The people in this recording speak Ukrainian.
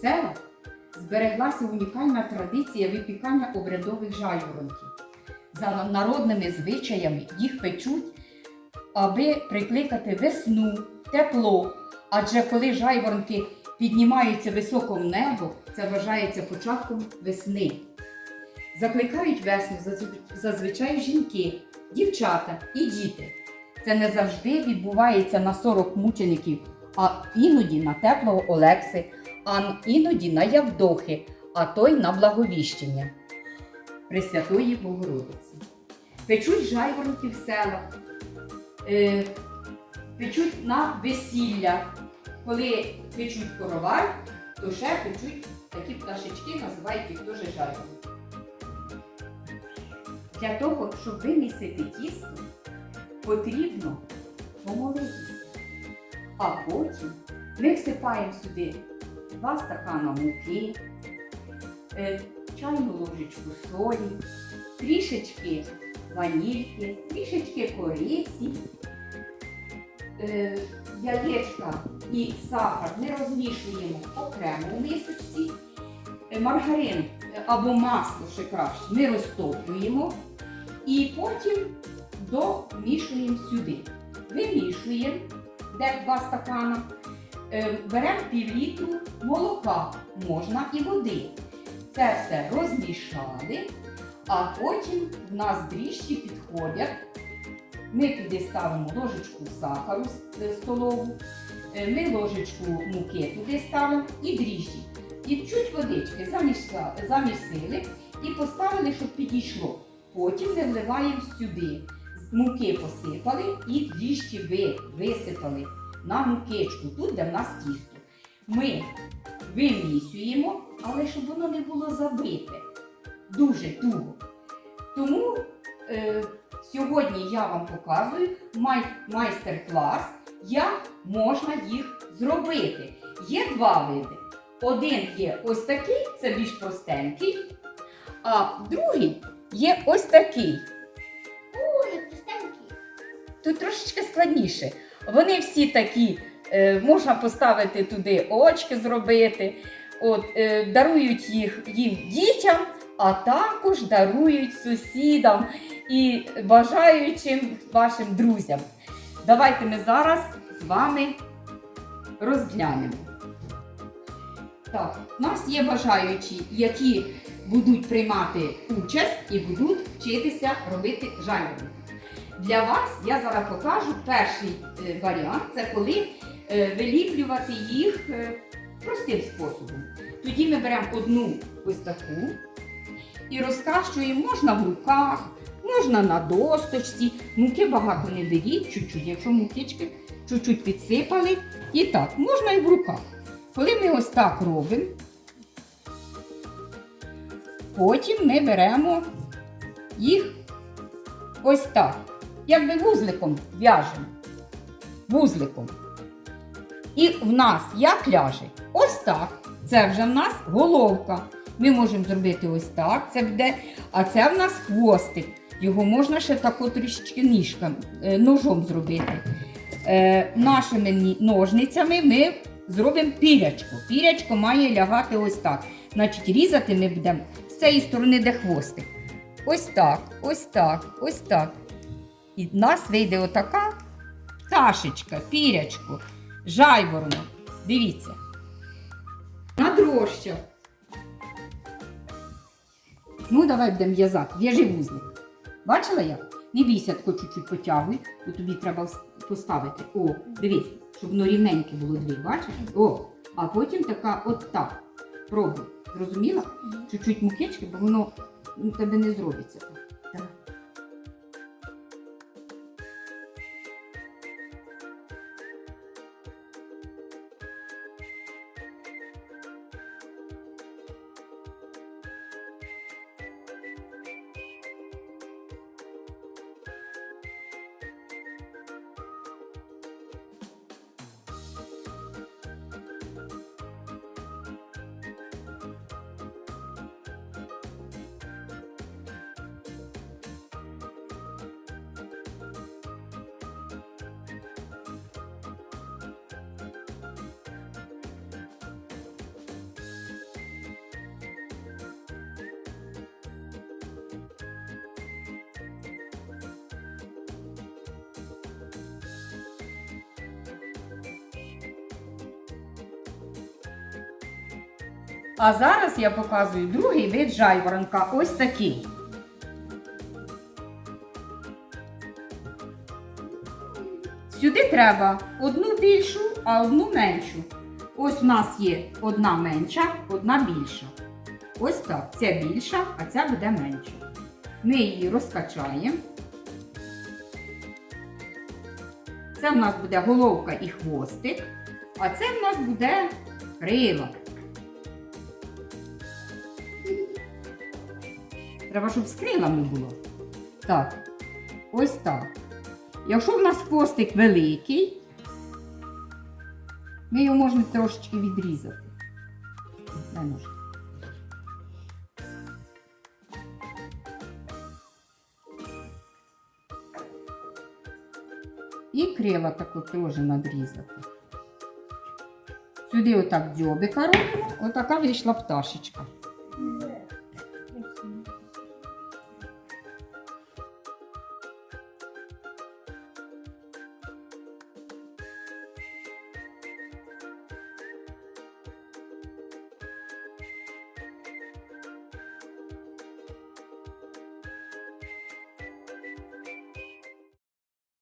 селах збереглася унікальна традиція випікання обрядових жайворонків. За народними звичаями їх печуть, аби прикликати весну, тепло. Адже коли жайворонки піднімаються високо в небо, це вважається початком весни. Закликають весну зазвичай жінки, дівчата і діти. Це не завжди відбувається на 40 мучеників, а іноді на теплого Олекси, а іноді на Явдохи, а то й на благовіщення Пресвятої Богородиці. Печуть жайворонки в селах, е, печуть на весілля. Коли печуть коровай, то ще печуть такі пташечки, називають їх теж жайворонки. Для того, щоб вимісити тісто, потрібно помолитися. А потім ми всипаємо сюди два стакана муки, е, чайну ложечку солі, трішечки ванільки, трішечки кориці, е, яєчка і сахар ми розмішуємо окремо у мисочці. Е, Маргарин або масло ще краще ми розтоплюємо і потім домішуємо сюди. Вимішуємо, де два стакана, беремо пів літру молока, можна і води. Це все розмішали, а потім в нас дріжджі підходять. Ми туди ставимо ложечку сахару е, столову, е, ми ложечку муки туди ставимо і дріжджі. І чуть водички замісили і поставили, щоб підійшло. Потім ми вливаємо сюди. Муки посипали і дріжджі ви, висипали на мукичку, тут, де в нас тісто. Ми вимісюємо, але щоб воно не було забите. Дуже туго. Тому е, сьогодні я вам показую май- майстер-клас, як можна їх зробити. Є два види. Один є ось такий, це більш простенький, а другий є ось такий. Ой, простенький. Тут трошечки складніше. Вони всі такі, е, можна поставити туди очки зробити, от, е, дарують їх їм дітям, а також дарують сусідам і бажаючим вашим друзям. Давайте ми зараз з вами розглянемо. Так, у нас є бажаючі, які будуть приймати участь і будуть вчитися робити жайворонки. Для вас я зараз покажу перший е, варіант це коли е, виліплювати їх е, простим способом. Тоді ми беремо одну ось таку і розкащуємо можна в руках, можна на досточці. Муки багато не беріть, чуть-чуть, якщо мукички чуть-чуть підсипали. І так, можна і в руках. Коли ми ось так робимо, потім ми беремо їх ось так якби вузликом в'яжемо. Вузликом. І в нас як ляже? Ось так. Це вже в нас головка. Ми можемо зробити ось так, це буде, а це в нас хвостик. Його можна ще тако трішечки ніжком, е, ножом зробити. Е, нашими ножницями ми зробимо пірячко. Пірячко має лягати ось так. Значить, різати ми будемо з цієї сторони, де хвостик. Ось так, ось так, ось так. І в нас вийде отака пташечка, пірячко, жайворонок. Дивіться. На дрожчах. Ну, давай будемо в'язати. В'яжи вузлик. Бачила як? Не бійся, тако чуть-чуть потягуй, бо тобі треба поставити. О, дивись, щоб воно рівненьке було дві, бачиш? О, а потім така от так. Пробуй. Зрозуміла? Чуть-чуть мукички, бо воно у тебе не зробиться. А зараз я показую другий вид жайворонка. Ось такий. Сюди треба одну більшу, а одну меншу. Ось у нас є одна менша, одна більша. Ось так. Ця більша, а ця буде менша. Ми її розкачаємо. Це в нас буде головка і хвостик, а це в нас буде крила. Треба, щоб з крилами було. Так, ось так. Якщо в нас хвостик великий, ми його можемо трошечки відрізати. Дай ножик. І крила таку теж надрізати. Сюди отак дзьобика робимо, отака вийшла пташечка.